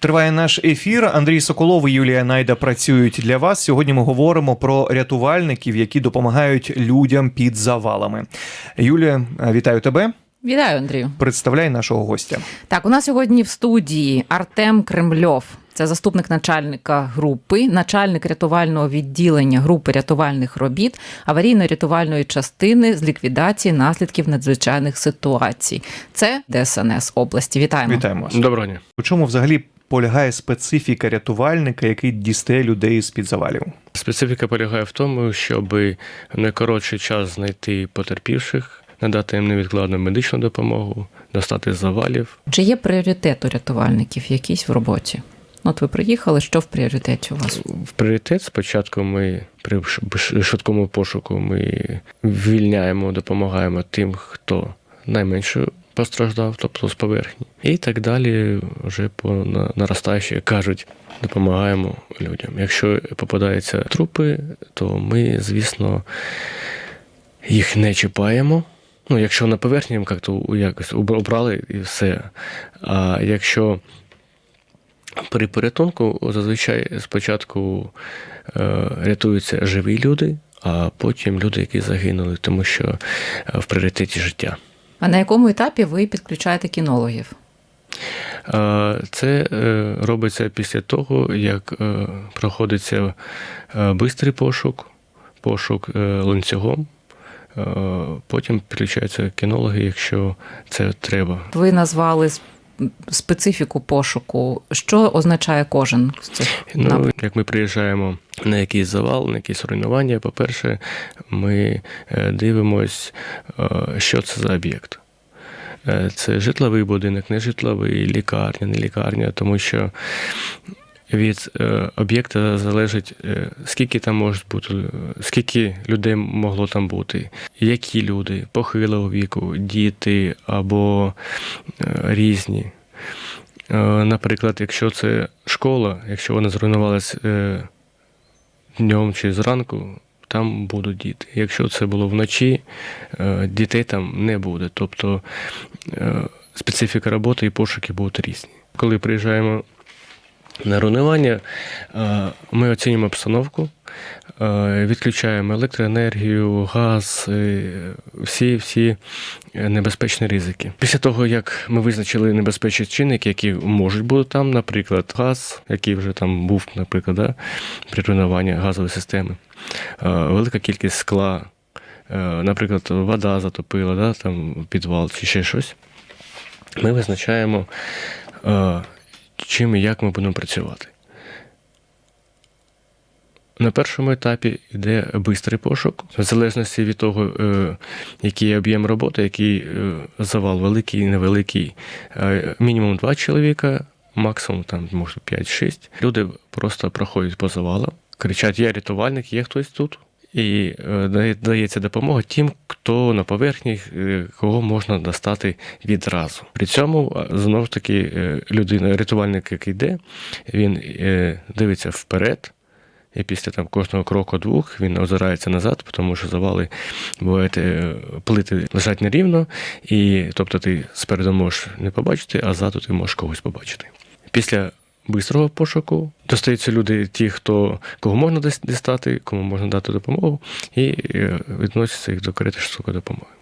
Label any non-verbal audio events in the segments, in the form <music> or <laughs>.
Триває наш ефір. Андрій Соколов і Юлія Найда працюють для вас. Сьогодні ми говоримо про рятувальників, які допомагають людям під завалами. Юлія, вітаю тебе. Вітаю, Андрію. Представляй нашого гостя. Так, у нас сьогодні в студії Артем Кремльов. Це заступник начальника групи, начальник рятувального відділення групи рятувальних робіт, аварійно-рятувальної частини з ліквідації наслідків надзвичайних ситуацій. Це ДСНС області. Вітаємо. Вітаємо вас. Доброго дня. У чому взагалі полягає специфіка рятувальника, який дістає людей з під завалів? Специфіка полягає в тому, щоб найкоротший час знайти потерпівших, надати їм невідкладну медичну допомогу, достати з завалів. Чи є пріоритет у рятувальників якийсь в роботі? От ви приїхали, що в пріоритеті у вас? В пріоритет спочатку ми при швидкому пошуку ми вільняємо, допомагаємо тим, хто найменше постраждав, тобто з поверхні. І так далі, вже по на- наростаючій, як кажуть, допомагаємо людям. Якщо попадаються трупи, то ми, звісно, їх не чіпаємо. Ну, якщо на поверхні як-то якось уб- убрали і все. А якщо при порятунку зазвичай спочатку е, рятуються живі люди, а потім люди, які загинули, тому що е, в пріоритеті життя. А на якому етапі ви підключаєте кінологів? Е, Це е, робиться після того, як е, проходиться бистрий пошук, пошук ланцюгом. Потім підключаються кінологи, якщо це треба. Ви назвали специфіку пошуку. Що означає кожен з цих Ну, напрямків? як ми приїжджаємо на якийсь завал, на якісь руйнування, по-перше, ми е, дивимось, е, що це за об'єкт. Е, Це житловий будинок, не житловий, лікарня, не лікарня, тому що від е, об'єкта залежить, е, скільки там може бути, е, скільки людей могло там бути, які люди, похилого віку, діти або різні. Наприклад, якщо це школа, якщо вона зруйнувалась днем чи зранку, там будуть діти. Якщо це було вночі, дітей там не буде. Тобто специфіка роботи і пошуки будуть різні. Коли приїжджаємо на руйнування, е, ми оцінюємо обстановку, е, відключаємо електроенергію, газ, е, всі, всі небезпечні ризики. Після того, як ми визначили небезпечні чинники, які можуть бути там, наприклад, газ, який вже там був, наприклад, да, при руйнуванні газової системи, велика кількість скла, наприклад, вода затопила, да, там підвал чи ще щось. Ми визначаємо, чим і як ми будемо працювати. На першому етапі йде бистрий пошук, в залежності від того, е, який об'єм роботи, який е, завал великий, невеликий. Е, Мінімум два чоловіка, максимум там може 5-6. Люди просто проходять по завалам, кричать: Я рятувальник, є хтось тут. І е, дається допомога тим, хто на поверхні, е, кого можна достати відразу. При цьому знову ж таки е, людина, рятувальник, який йде, він дивиться вперед. І після там кожного кроку двох він озирається назад, тому що завали бувають плити лежать нерівно, і тобто ти спереду можеш не побачити, а ззаду ти можеш когось побачити. Після бистрого пошуку достаються люди, ті, хто кого можна дістати, кому можна дати допомогу, і е, відносяться їх до карети швидкої допомоги.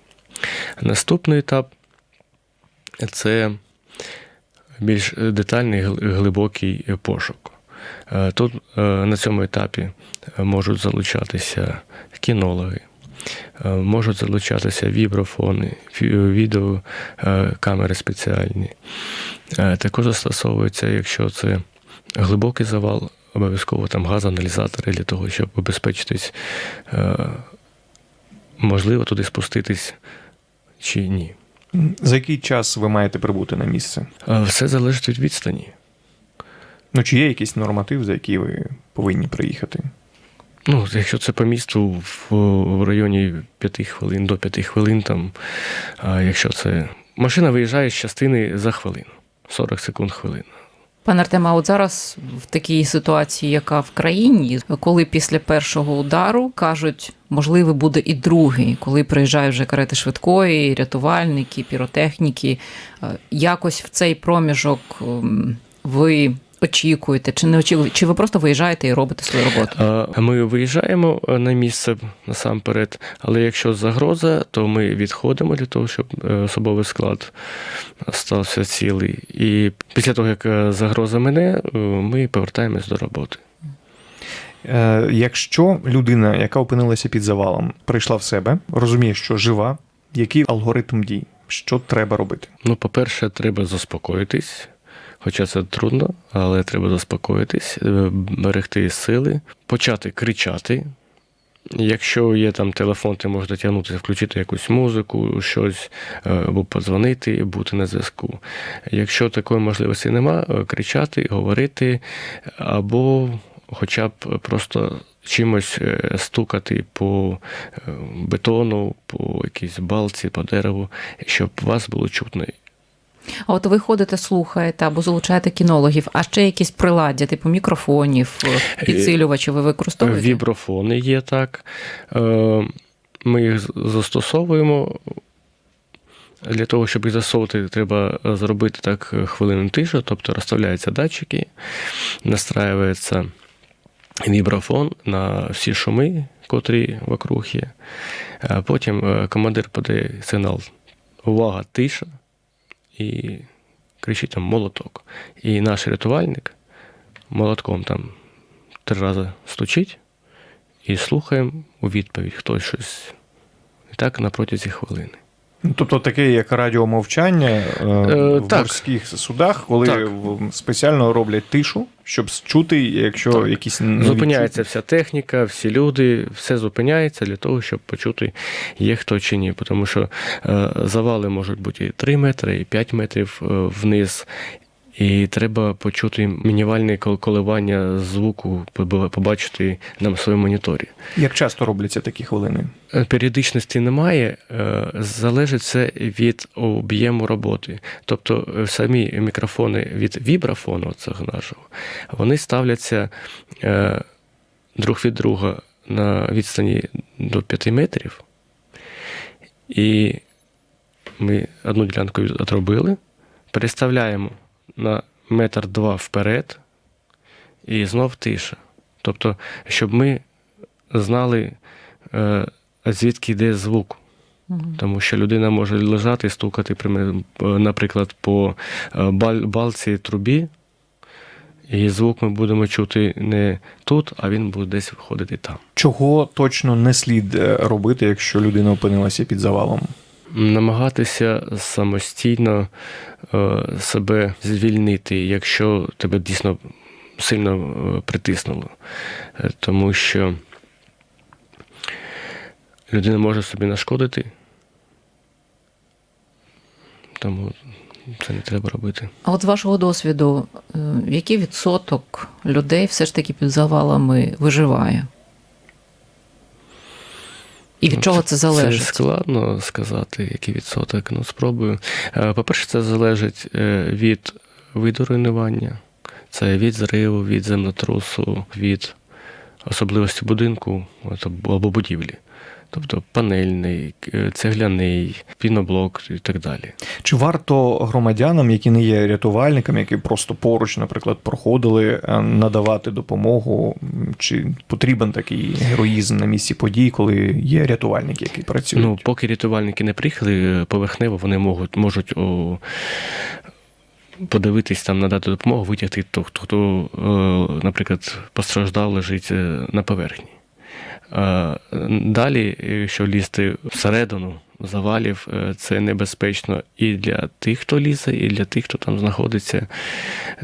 Наступний етап це більш детальний глибокий е, пошук. Е, Тут е, на цьому етапі е, можуть залучатися кінологи, е, можуть залучатися віброфони, ві- відео, е, камери спеціальні. Е, Також застосовується, якщо це глибокий завал, обов'язково там газоаналізатори для того, щоб обезпечитись, е, можливо туди спуститись чи ні. За який час ви маєте прибути на місце? Е, Все залежить від відстані. Ну чи є якийсь норматив, за який ви повинні приїхати? Ну, якщо це по місту в, в районі 5 хвилин до 5 хвилин, там, а якщо це машина виїжджає з частини за хвилину, 40 секунд хвилина. Пане Артема, от зараз в такій ситуації, яка в країні, коли після першого удару кажуть, можливо, буде і другий, коли приїжджають вже карети швидкої, рятувальники, піротехніки, е, якось в цей проміжок ем, ви очікуєте, чи не очікуєте, чи ви просто виїжджаєте і робите свою роботу? Ми виїжджаємо е, на місце насамперед, але якщо загроза, то ми відходимо для того, щоб е, особовий склад стався цілий. І після того, як е, загроза мине, ми повертаємось до роботи. Якщо людина, яка опинилася під завалом, прийшла в себе, розуміє, що жива, який алгоритм дій, що треба робити? Ну, по-перше, треба заспокоїтись. Хоча це трудно, але треба заспокоїтись, е, берегти сили, почати кричати. Якщо є там телефон, ти можеш дотягнутися, включити якусь музику, щось, е, або подзвонити, бути на зв'язку. Якщо такої можливості нема, е, кричати, говорити, або хоча б просто чимось стукати по бетону, по якійсь балці, по дереву, щоб вас було чутно. А от ви ходите, слухаєте або залучаєте кінологів, а ще якісь приладдя, типу мікрофонів, підсилювачів ви використовуєте? Віброфони є так. Е, Ми їх застосовуємо. Для того, щоб їх засовувати, треба зробити так хвилину тишу, тобто розставляються датчики, настраюється віброфон на всі шуми, котрі вокруг є. Потім е, командир подає сигнал Увага, тиша і кричить там молоток. І наш рятувальник молотком там три рази стучить і слухаємо у відповідь хтось щось. І так на протязі хвилини. Ну, Тобто таке, як радіомовчання е, в так. морських судах, коли Так. спеціально роблять тишу, щоб чути, якщо Так. якісь Зупиняється вся техніка, всі люди, все зупиняється для того, щоб почути, є хто чи ні. Тому що е, завали можуть бути і 3 метри, і 5 метрів е, вниз. І треба почути мінімальне кол- коливання звуку, побачити на своєму моніторі. Як часто робляться такі хвилини? Е, Періодичності немає, е, залежить це від об'єму роботи. Тобто е, самі мікрофони від вібрафону цього нашого, вони ставляться друг від друга на відстані до 5 метрів. І ми одну ділянку відробили, переставляємо на метр два вперед, і знов тиша. Тобто, щоб ми знали, е, звідки йде звук. Тому що людина може лежати і стукати, е, наприклад, по е, балці трубі, і звук ми будемо чути не тут, а він буде десь виходити там. Чого точно не слід робити, якщо людина опинилася під завалом? Намагатися самостійно е, себе звільнити, якщо тебе дійсно сильно е, притиснуло. Е, Тому що людина може собі нашкодити. Тому це не треба робити. А от з вашого досвіду, який відсоток людей все ж таки під завалами виживає? І від чого це залежить? Це складно сказати, який відсоток. Ну, спробую. Е, По-перше, це залежить е, від виду руйнування, це від зриву, від землетрусу, від особливості будинку або будівлі. Тобто панельний, е, цегляний, піноблок і так далі. Чи варто громадянам, які не є рятувальниками, які просто поруч, наприклад, проходили, е, надавати допомогу? Чи потрібен такий героїзм на місці подій, коли є рятувальники, які працюють? Ну, поки рятувальники не приїхали, е, поверхнево вони можуть, можуть о, подивитись там, надати допомогу, витягти того, хто, хто, наприклад, постраждав, лежить на поверхні. А Далі, якщо лізти всередину завалів, е, це небезпечно і для тих, хто лізе, і для тих, хто там знаходиться,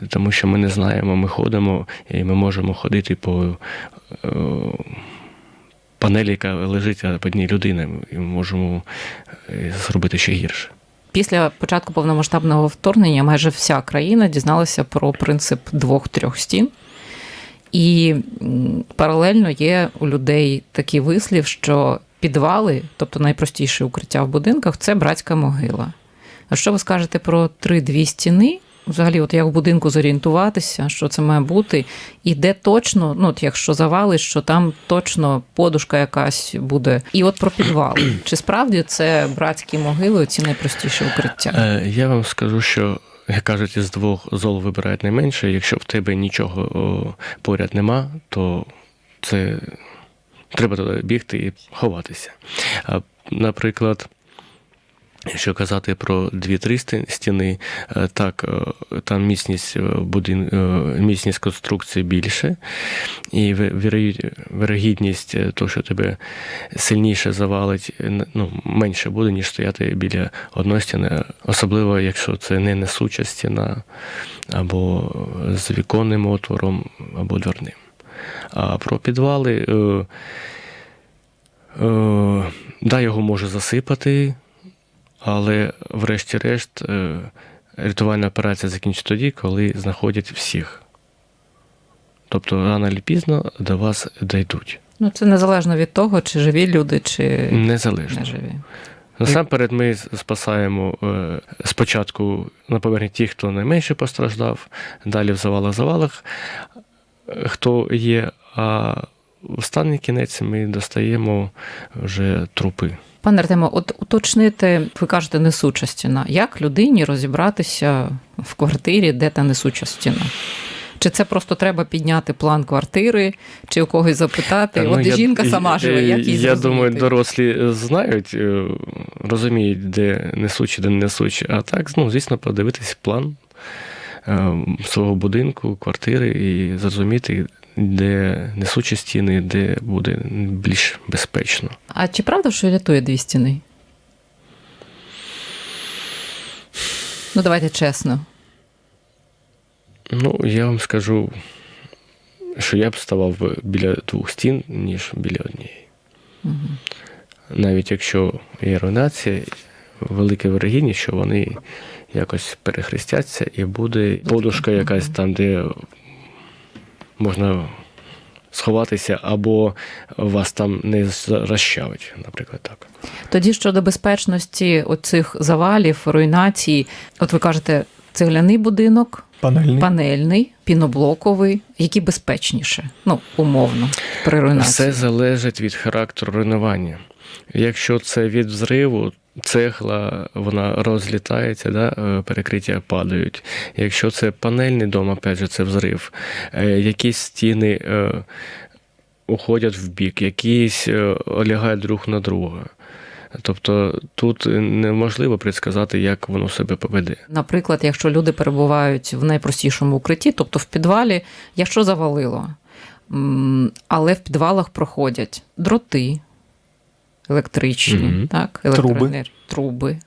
тому що ми не знаємо, ми ходимо і ми можемо ходити по е, панелі, яка лежить а під ній людина, і ми можемо е, зробити ще гірше. Після початку повномасштабного вторгнення майже вся країна дізналася про принцип двох-трьох стін. І паралельно є у людей такий вислів, що підвали, тобто найпростіше укриття в будинках, це братська могила. А що ви скажете про три-дві стіни? Взагалі, от як в будинку зорієнтуватися, що це має бути, і де точно, ну от якщо завали, що там точно подушка якась буде. І от про підвал. Чи справді це братські могили, ці найпростіші укриття? Е, Я вам скажу, що як кажуть, із двох зол вибирають найменше. Якщо в тебе нічого поряд нема, то це треба туди бігти і ховатися. Наприклад, Якщо казати про дві-три стіни, е, так, е, там міцність е, будин... міцність конструкції більше, і ви- вірогід- вирогідність е, того, що тебе сильніше завалить, ну, менше буде, ніж стояти біля одної стіни, особливо якщо це не несуча стіна, або з віконним отвором, або дверним. А про підвали, е, е, да, його може засипати. Але, врешті-решт, е, рятувальна операція закінчить тоді, коли знаходять всіх. Тобто рано чи пізно до вас дійдуть. Ну, це незалежно від того, чи живі люди, чи Незалежно. не живі. Насамперед, ми спасаємо е, спочатку на поверхні ті, хто найменше постраждав, далі в завалах-завалах, хто є, а в останній кінець ми достаємо вже трупи. Пане Артемо, от уточнити, ви кажете, несуча стіна. Як людині розібратися в квартирі, де та несуча стіна? Чи це просто треба підняти план квартири, чи у когось запитати? Та, От ну, я- жінка сама живе, як їй Я зрозуміти? думаю, дорослі знають, е, розуміють, де несучі, де не несучі. А так, ну, звісно, подивитись план е, свого будинку, квартири і зрозуміти, де несучі стіни, де буде більш безпечно. А чи правда, що рятує дві стіни? Ну, давайте чесно. Ну, я вам скажу, що я б ставав біля двох стін, ніж біля однієї. Угу. Навіть якщо є руйнація, велика вирогідність, що вони якось перехрестяться і буде подушка якась там, де можна сховатися, або вас там не розчавить, наприклад, так. Тоді щодо безпечності оцих завалів, руйнацій, от ви кажете, цегляний будинок, Панельний. панельний, піноблоковий, які безпечніше, ну, умовно, при руйнації. Все залежить від характеру руйнування. Якщо це від взриву, цегла вона розлітається, да, е, перекриття падають. Якщо це панельний дом, опять же, це взрив, е, якісь стіни е, уходять в бік, якісь олягають друг на друга. Тобто тут неможливо предсказати, як воно себе поведе. Наприклад, якщо люди перебувають в найпростішому укритті, тобто в підвалі, якщо завалило, але в підвалах проходять дроти електричні, Мгм. так, Труби. електроенер- труби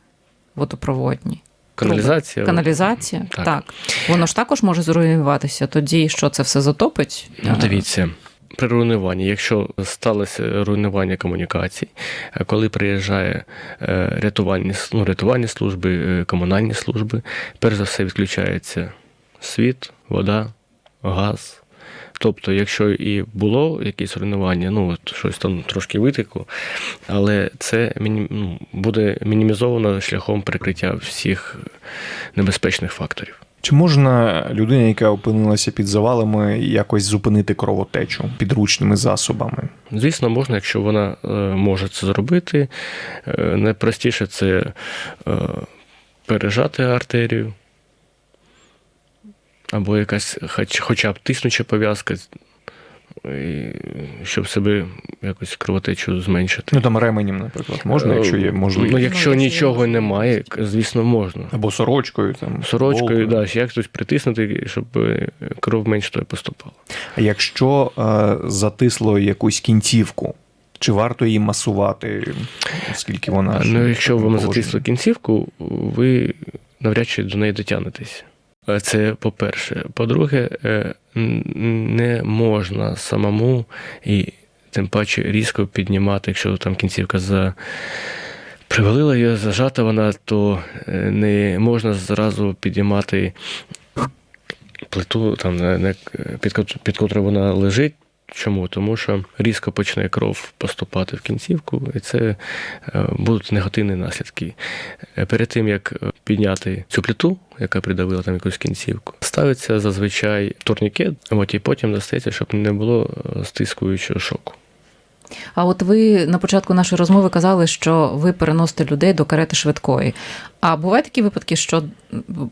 водопроводні. Каналізація. Каналізація, Так. так. Воно ж також може зруйнуватися. Тоді що це все затопить? Ну, дивіться. При руйнуванні, якщо сталося руйнування комунікацій, е, коли приїжджає е, рятувальні, ну, рятувальні служби, е, комунальні служби, перш за все відключається світ, вода, газ. Тобто, якщо і було якесь руйнування, ну от щось там трошки витекло, але це ну, буде мінімізовано шляхом перекриття всіх небезпечних факторів. Чи можна людина, яка опинилася під завалами, якось зупинити кровотечу підручними засобами? Звісно, можна, якщо вона е, може це зробити. Е, найпростіше це е, пережати артерію, або якась хоч, хоча б тиснуча пов'язка, і, щоб себе якось кровотечу зменшити. Ну там ременем, наприклад, можна, якщо є Ну, можливість. якщо якщо нічого немає, звісно, можна. Або сорочкою, там Сорочкою, футболкою. да, як хтось притиснути, щоб е, кров менше туди поступала. А якщо е, затисло якусь кінцівку, чи варто її масувати, оскільки вона Ну, якщо вам затисло кінцівку, ви навряд чи до неї дотягнетесь. Е, Це по-перше. По-друге, е, не можна самому і тим паче різко піднімати, якщо там кінцівка за. Привалила її, зажата вона, то е, не можна зразу підіймати плиту, там, під, під котрою вона лежить. Чому? Тому що різко почне кров поступати в кінцівку, і це е, будуть негативні наслідки. Е, Перед тим як е, підняти цю плиту, яка придавила там якусь кінцівку, ставиться зазвичай турнікет, от і потім достається, щоб не було стискуючого шоку. А от ви на початку нашої розмови казали, що ви переносите людей до карети швидкої. А бувають такі випадки, що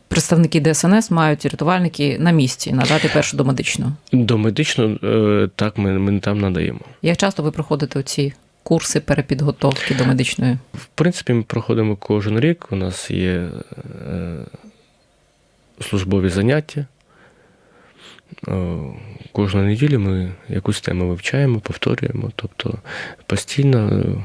представники ДСНС мають рятувальники на місці надати першу домедичну. До медичного е, так ми, ми там надаємо. Як часто ви проходите ці курси перепідготовки до медичної? В принципі, ми проходимо кожен рік. У нас є е, службові заняття. Е, Кожної неділі ми якусь тему вивчаємо, повторюємо. Тобто постійно е,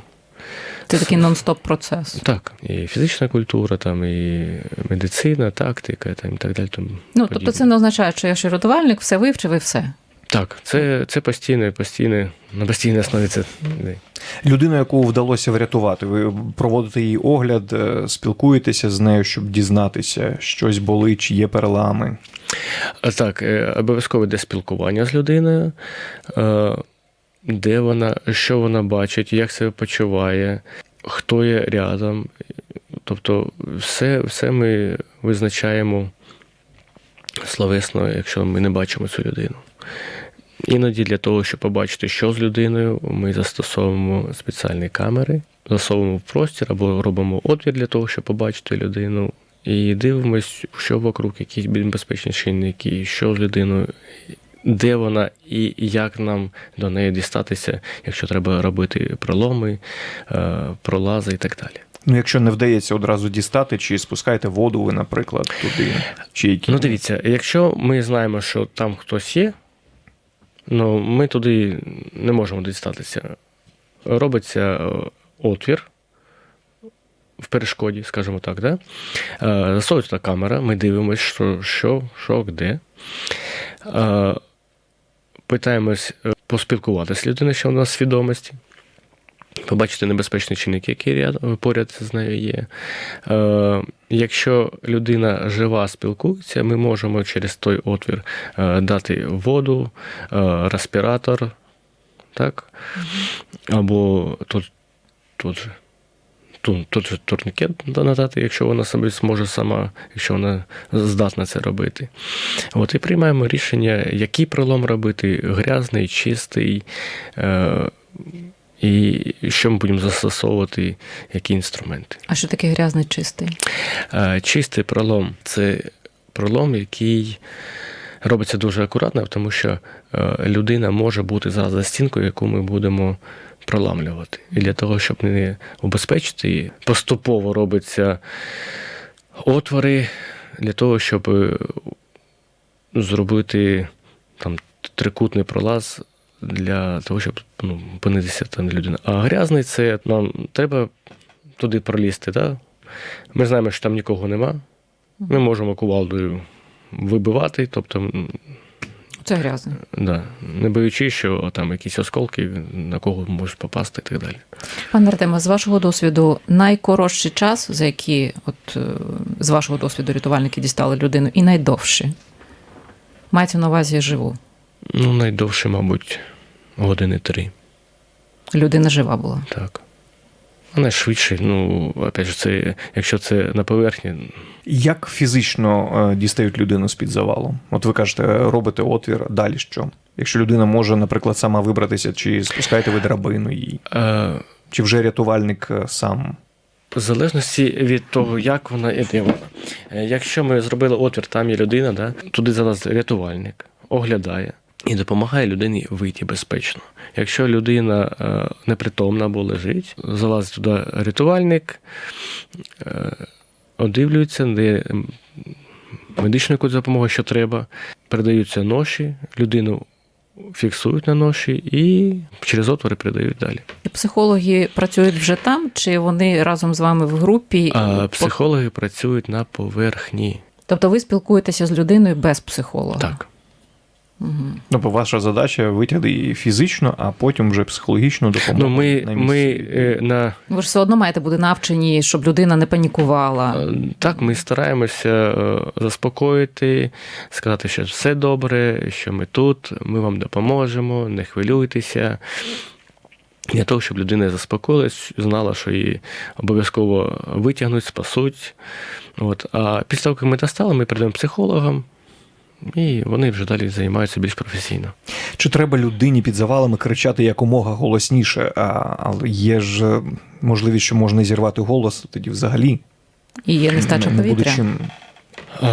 Це такий нон-стоп процес. так, і фізична культура, там, і медицина, тактика, там, і так далі. Тому Ну тобто, подібне. це не означає, що якщо рятувальник все вивчив і все. Так, це, це постійно, постійно, на постійній основі це. йде. Людину, яку вдалося врятувати, ви проводите її огляд, е, спілкуєтеся з нею, щоб дізнатися, щось болить, чи є перелами. Так, е, обов'язково йде спілкування з людиною, е, де вона, що вона бачить, як себе почуває, хто є рядом. Тобто, все, все ми визначаємо словесно, якщо ми не бачимо цю людину. Іноді для того, щоб побачити, що з людиною, ми застосовуємо спеціальні камери, засовуємо в простір або робимо отвір для того, щоб побачити людину. І дивимось, що вокруг, які безпечні чинники, що з людиною, де вона і як нам до неї дістатися, якщо треба робити проломи, е, пролази і так далі. Ну, якщо не вдається одразу дістати, чи спускаєте воду ви, наприклад, туди, чи які Ну, дивіться, якщо ми знаємо, що там хтось є, ну ми туди не можемо дістатися. Робиться е, отвір в перешкоді, скажімо так, да? Е, засовується камера, ми дивимося, що, що, що де. Е, Питаємось поспілкуватися з людиною, що нас свідомості. Побачити небезпечні чинники, які ряд- поряд з нею є. Е, якщо людина жива спілкується, ми можемо через той отвір е, дати воду, е, респіратор, так? або тут, тут же. Тут, тут же турнікет надати, якщо вона собі зможе сама, якщо вона здатна це робити. От і приймаємо рішення, який пролом робити, грязний, чистий, е, і що ми будемо застосовувати, які інструменти. А що таке грязний чистий? Е, Чистий пролом це пролом, який робиться дуже акуратно, тому що е, людина може бути за, за стінкою, яку ми будемо проламлювати. І для того, щоб не убезпечити її, поступово робиться отвори для того, щоб е, зробити там трикутний пролаз для того, щоб ну, опинитися там людина. А грязний це нам треба туди пролізти. Да? Ми знаємо, що там нікого нема. Ми можемо кувалдою вибивати, тобто, Це грязний. да, не боючись, що там якісь осколки на кого можуть попасти і так далі. Пане Артема, з вашого досвіду, найкоротший час, за який от, е, з вашого досвіду рятувальники дістали людину, і найдовший? Мається на увазі живу. Ну, найдовше, мабуть, години три. Людина жива була. Так. А найшвидше, ну, опять же, це, якщо це на поверхні, Як фізично е, дістають людину з-під завалу? От ви кажете, робите отвір, далі що? Якщо людина може, наприклад, сама вибратися, чи спускаєте ви драбину їй, е, чи вже рятувальник е, сам? В залежності від того, як вона і де. Е, Якщо ми зробили отвір, там є людина, да, туди залазить рятувальник, оглядає і допомагає людині вийти безпечно. Якщо людина е, непритомна або лежить, залазить туди рятувальник, е, одивлюється, де медичну якусь допомогу, що треба, передаються ноші, людину фіксують на ноші і через отвори передають далі. Психологи працюють вже там, чи вони разом з вами в групі? А психологи працюють на поверхні. Тобто ви спілкуєтеся з людиною без психолога? Так. Угу. Ну, бо ваша задача витягти її фізично, а потім вже психологічну допомогу. Ну, ми, на ми е, на Ви ж все одно маєте бути навчені, щоб людина не панікувала. е, так, ми стараємося е, заспокоїти, сказати, що все добре, що ми тут, ми вам допоможемо, не хвилюйтеся. Для того, щоб людина заспокоїлась, знала, що її обов'язково витягнуть, спасуть. От. А після того, як ми достали, ми передаємо психологам, і вони вже далі займаються більш професійно. Чи треба людині під завалами кричати якомога голосніше? А, але є ж е, можливість, що можна зірвати голос, тоді взагалі І є нестача повітря. чим.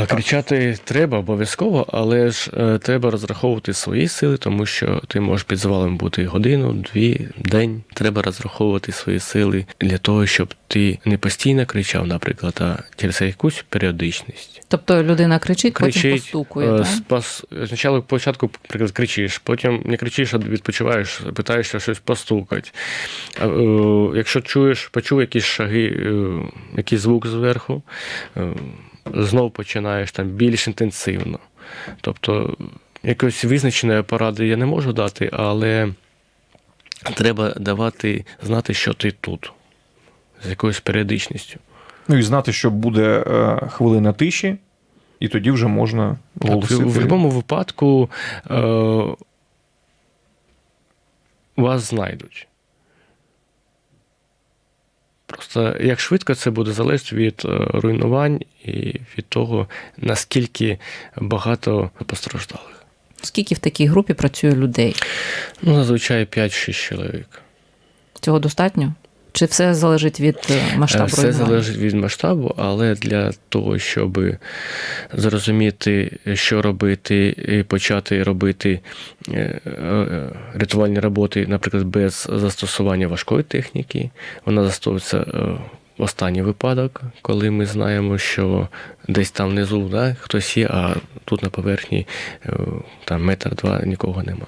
Кричати треба обов'язково, але ж е, треба розраховувати свої сили, тому що ти можеш під завалом бути годину, дві, день. Треба розраховувати свої сили для того, щоб ти не постійно кричав, наприклад, а через якусь періодичність. Тобто людина кричить, потім постукує. е, так? спас... спочатку початку, наприклад, кричиш, потім не кричиш, а відпочиваєш, питаєшся щось постукати. Е, Якщо чуєш, почув якісь шаги, якийсь звук зверху, знов починаєш там більш інтенсивно. Тобто, якоїсь визначеної поради я не можу дати, але треба давати знати, що ти тут, з якоюсь періодичністю. Ну і знати, що буде е, хвилина тиші, і тоді вже можна Так, голосити. в, в будь-якому випадку е, вас знайдуть. Просто як швидко це буде залежить від е, руйнувань і від того, наскільки багато постраждалих. Скільки в такій групі працює людей? Ну, зазвичай 5-6 чоловік. Цього достатньо? Чи все залежить від е, масштабу Все руйнувань? залежить від масштабу, але для того, щоб зрозуміти, що робити, і почати робити е, е, рятувальні роботи, наприклад, без застосування важкої техніки, вона застосовується е, в останній випадок, коли ми знаємо, що десь там внизу да, хтось є, а тут на поверхні е, там метр-два нікого нема.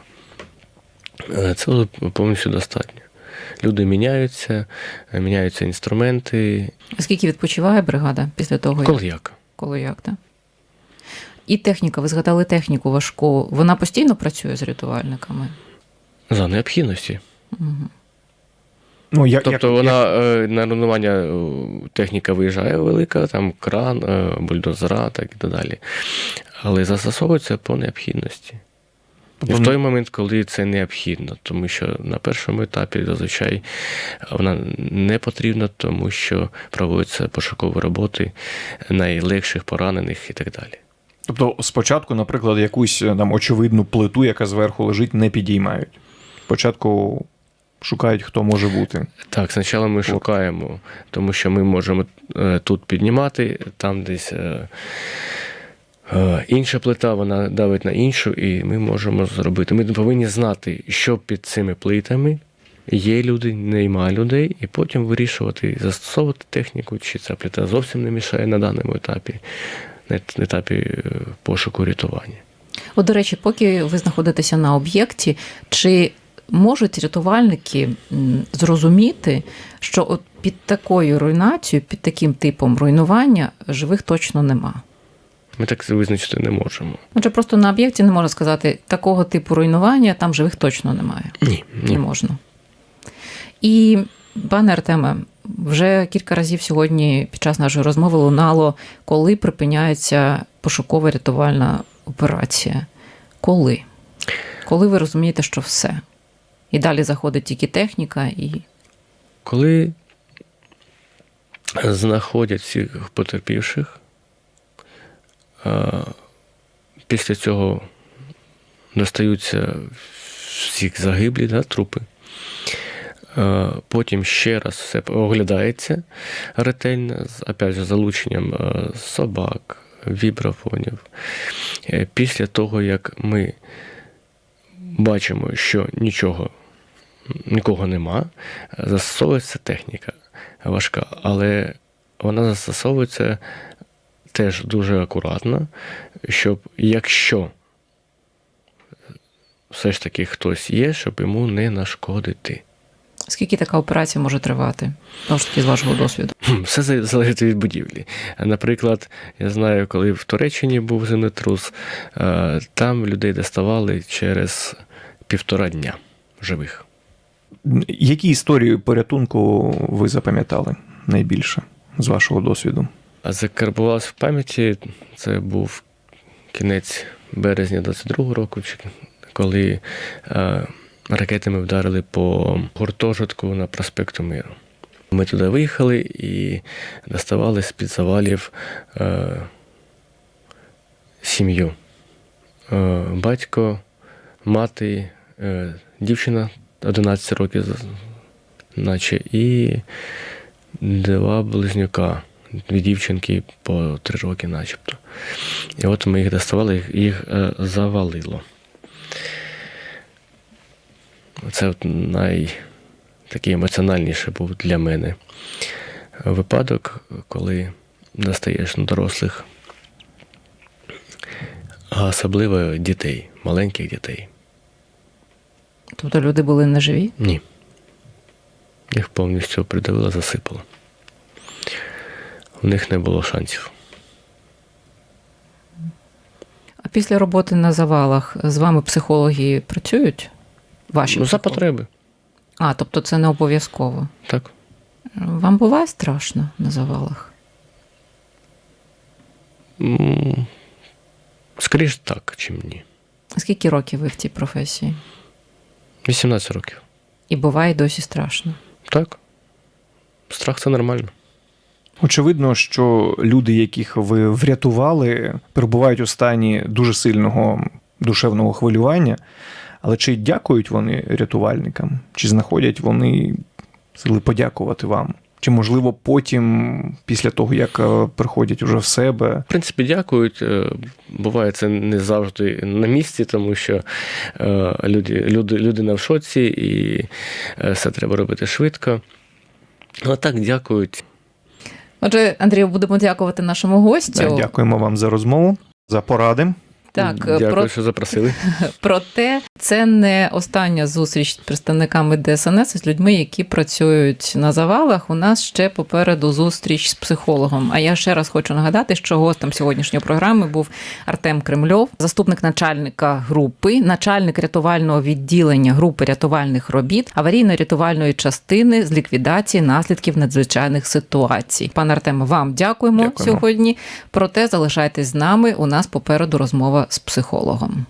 Е, Це повністю достатньо. Люди міняються, міняються інструменти. Скільки відпочиває бригада після того, Коли як? коли як, так? І техніка, ви згадали техніку важку. Вона постійно працює з рятувальниками. За необхідності. Ну, як, Тобто як, вона е, на руйнування е, техніка виїжджає велика, там кран, е, бульдозера, так і далі. Але застосовується по необхідності. І в той момент, коли це необхідно, тому що на першому етапі зазвичай вона не потрібна, тому що проводяться пошукові роботи найлегших поранених і так далі. Тобто спочатку, наприклад, якусь е, там очевидну плиту, яка зверху лежить, не підіймають. Спочатку шукають, хто може бути. Так, спочатку ми шукаємо, тому що ми можемо е, тут піднімати, там десь е, інша плита, вона давить на іншу, і ми можемо зробити. Ми повинні знати, що під цими плитами. Є люди, нема людей, і потім вирішувати, застосовувати техніку, чи ця плита зовсім не мішає на даному етапі, на на етапі е, пошуку рятування. От, до речі, поки ви знаходитеся на об'єкті, чи можуть рятувальники зрозуміти, що от під такою руйнацією, під таким типом руйнування живих точно нема? Ми так визначити не можемо. Отже, просто на об'єкті не можна сказати, такого типу руйнування там живих точно немає. Ні, ні. Не можна. І, пане Артеме, вже кілька разів сьогодні під час нашої розмови лунало, коли припиняється пошукова рятувальна операція. Коли? Коли ви розумієте, що все? І далі заходить тільки техніка, і Коли знаходять всіх потерпівших, після цього достаються всіх загиблі, да, трупи. Потім ще раз все оглядається ретельно, опять же, залученням собак, вібрафонів. Е, Після того, як ми бачимо, що нічого нікого нема, застосовується техніка важка, але вона застосовується теж дуже акуратно, щоб якщо все ж таки хтось є, щоб йому не нашкодити. скільки така операція може тривати? Знову ж таки, з вашого досвіду. Все залежить від будівлі. Наприклад, я знаю, коли в Туреччині був землетрус, е, там людей доставали через півтора дня живих. Які історії порятунку ви запам'ятали найбільше з вашого досвіду? Закарбувалось в пам'яті, це був кінець березня 22-го року, коли е, ракетами вдарили по гуртожитку на проспекту Миру. Ми туди виїхали і доставали з-під завалів е, сім'ю. е, батько, мати, е, дівчина 11 років, наче, і два близнюка, дві дівчинки по 3 роки, начебто. І от ми їх доставали, їх, їх е, завалило. Це от най такий емоціональніший був для мене випадок, коли достаєш на дорослих, а особливо дітей, маленьких дітей. Тобто люди були неживі? Ні. Їх повністю придавило, засипало. У них не було шансів. А після роботи на завалах з вами психологи працюють? Ваші Ну, за психологи? потреби. А, тобто це не обов'язково. Так. Вам буває страшно на завалах? М, Скоріш так, чим ні. Скільки років ви в цій професії? 18 років. І буває досі страшно. Так. Страх це нормально. Очевидно, що люди, яких ви врятували, перебувають у стані дуже сильного душевного хвилювання. Але чи дякують вони рятувальникам? Чи знаходять вони сили подякувати вам? Чи, можливо, потім, після того, як е, приходять уже в себе, В принципі, дякують. Е, Буває це не завжди на місці, тому що е, люди, люди, людина в шоці і все треба робити швидко. Але так, дякують. Отже, Андрію, будемо дякувати нашому гостю. Дякуємо вам за розмову, за поради. Так, Дякую, про, що запросили. <laughs> проте це не остання зустріч з представниками ДСНС з людьми, які працюють на завалах. У нас ще попереду зустріч з психологом. А я ще раз хочу нагадати, що гостем сьогоднішньої програми був Артем Кремльов, заступник начальника групи, начальник рятувального відділення групи рятувальних робіт, аварійно-рятувальної частини з ліквідації наслідків надзвичайних ситуацій. Пане Артеме, вам дякуємо, Дякуємо. сьогодні. Проте залишайтесь з нами. У нас попереду розмова з психологом.